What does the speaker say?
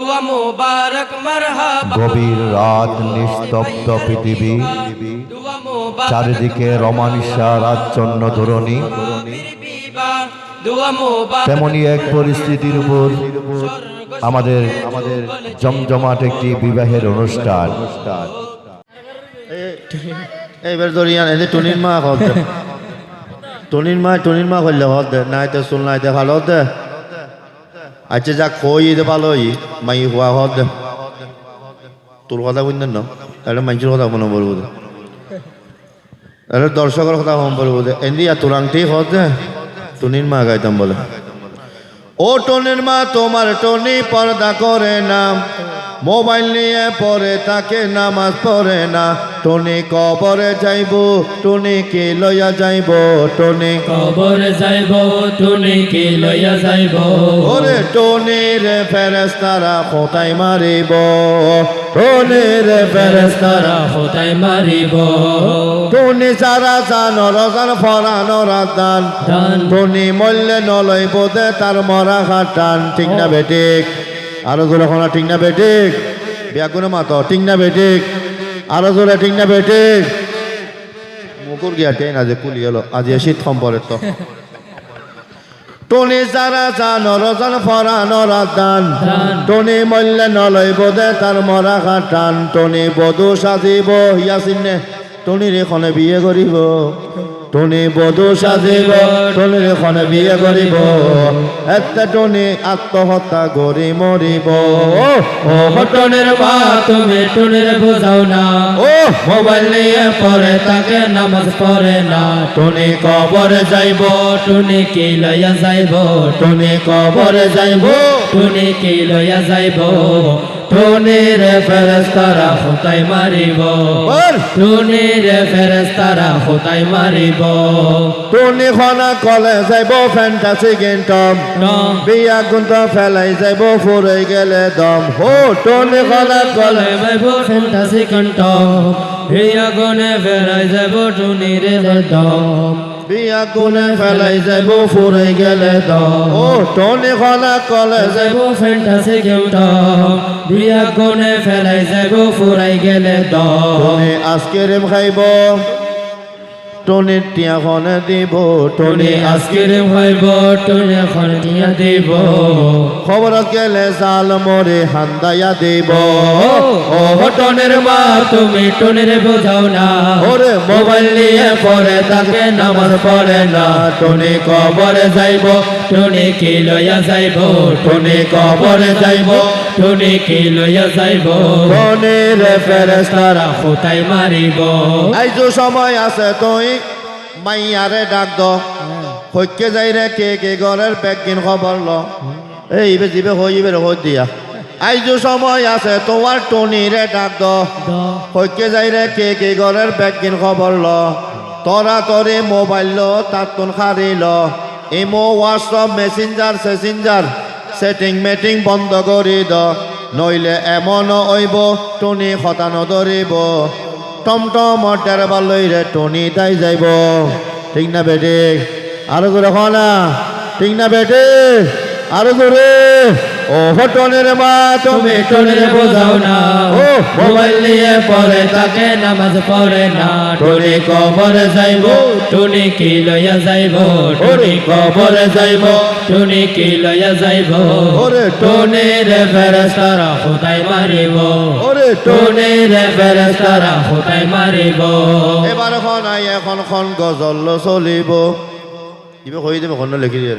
দুয়া মুবারক মারহাবা। গভীর রাত নিস্তব্ধ পৃথিবী। চারিদিকে রমানিসা রাজচন্ন ধরণী। তেমনি এক পরিস্থিতির উপর আমাদের আমাদের জমজমাট একটি বিবাহের অনুষ্ঠান। এইবার ধরিয়ান এদের টনির মা হল দে। টনির মা টনির মা হইলে হল দে। নাই তো শুন নাই ভালো হল দে। আচ্ছা যা কই দে ভালো ই। মাই হওয়া হদ। তোর কথা বুঝলেন না? তাহলে মানুষের কথা মনে বলব তাহলে দর্শকের কথা মনে বলব এমনি তোর আংটি হল দে টনির মা গাইতাম বলে। ও টনির মা, তোমার টনি পর্দা করে না। মোবাইল নিয়ে পরে তাকে নামাজ পড়ে না। টনি কবরে যাইব টনি কে লইয়া যাইব টনি। কবর যাইব টুনিকে লইয়া যাইব। ওরে টনির ফেরেস্তারা খোতাই মারিব। টনির ফেরেস্তারা তারা হতাই মারিব। টনি যারা জান রজান ফরান রাতান দান। টনি মল্লে নলইব দে তার মরা খাটান ঠিক না বেটিক আরও জোরে খনা ঠিক না বেটিক বিয়া কোনো মাত ঠিক না বেটিক আরও জোরে ঠিক না বেটিক মুকুর গিয়া টেন আজ কুলি গেল আজ শীত সম্পরে তো। টনি যারা জান রজন ফরান রাতান দান। টনি মল্লে নলইব দে তার মরা খাটান। টনি বধু সাজিব ইয়াসিনে টনির এখনে বিয়ে করিব। টনি বধু সাজিব টনির এখনে বিয়ে করিব। এতে টনি আত্মহত্যা করি মরিব। ও টনের মা তুমি টুনের বোঝাও না। ও। মোবাইল নিয়ে পরে তাকে নামাজ পড়ে না। টনি কবরে যাইব টুনি কি লইয়া যাইব? টনি কবরে যাইব। টুনি কি লইয়া যাইব? টুনির ফেরেস্তারা হতাই মারিব। টুনির ফেরেস্তারা হতাই মারিব। টনি খনা কলে যাইব ফ্যান্টাসি গেন্টম। টম। বিয়া গুন্ত ফেলাই যাইব ফুরে গেলে দম। হো টনি খনা কলে। বাইব ফ্যান্টাসি কণ্ঠ হিয়া গনে ফেরাই যাব টুনির দম। বিয়া গুনে ফেলাই যাইব ফুরে গেলে ও টনি খলা কলে যাইব ফ্যান্টাসি কণ্ঠ বিয়া গনে ফেলাই যাইব ফুরাই গেলে দম আজকে রেম খাইব টনির টিয়া খনে দিব, টনি টনি আজকের ভাইব টনি এখন দিয়া দেব। খবর গেলে জাল মরে হান্দাইয়া দিব। ও টনের মা, তুমি টনের বোঝাও না। ওরে মোবাইল নিয়ে পরে তাকে নামাজ পড়ে না। টনি কবরে যাইব টনি কি লইয়া যাইব? টনি কবরে যাইব? টুনি কি লইয়া যাইব? টনির ফেরেস্তারা কোথায় মারিব। আইজো সময় আছে তুই মাইয়ারে ডাক দ। হইকে যাই রে কে কে ঘরের ব্যাগিন খবর ল। এই বে জিবে হইবে রে হই দিয়া। আইজো সময় আছে তোমার টনিরে ডাক দ। হইকে যাই রে কে কে ঘরের ব্যাগিন খবর ল। তরা তরে মোবাইল ল তাতুন খারি ল। ইমো, হোয়াটসঅ্যাপ, মেসেঞ্জার, সেসেঞ্জার, সেটিং মেটিং বন্ধ করি দ। নইলে এমন ঐব টুনি হতানো ধরিব। টমটম ডেরবার লইরে টুনি তাই যাইব। ঠিক না বেটে? আরও করে না। ঠিক না বেটে? আরও করে ও টনের মা তুমি টনের বোঝাও না। ও মোবাইল নিয়ে পরে তাকে নামাজ পড়ে না। টনি কবরে যাইব টনি কি লইয়া যাইব? টনি কবরে যাইব টনি কি লইয়া যাইব? ওরে টনির ফেরেস্তারা খোদাই মারিব? ওরে টনির ফেরেস্তারা খোদাই মারিব? এবার এখন আই এখন খন গজল চলিব। কিবা কই দেবে খন লিখি দিয়ে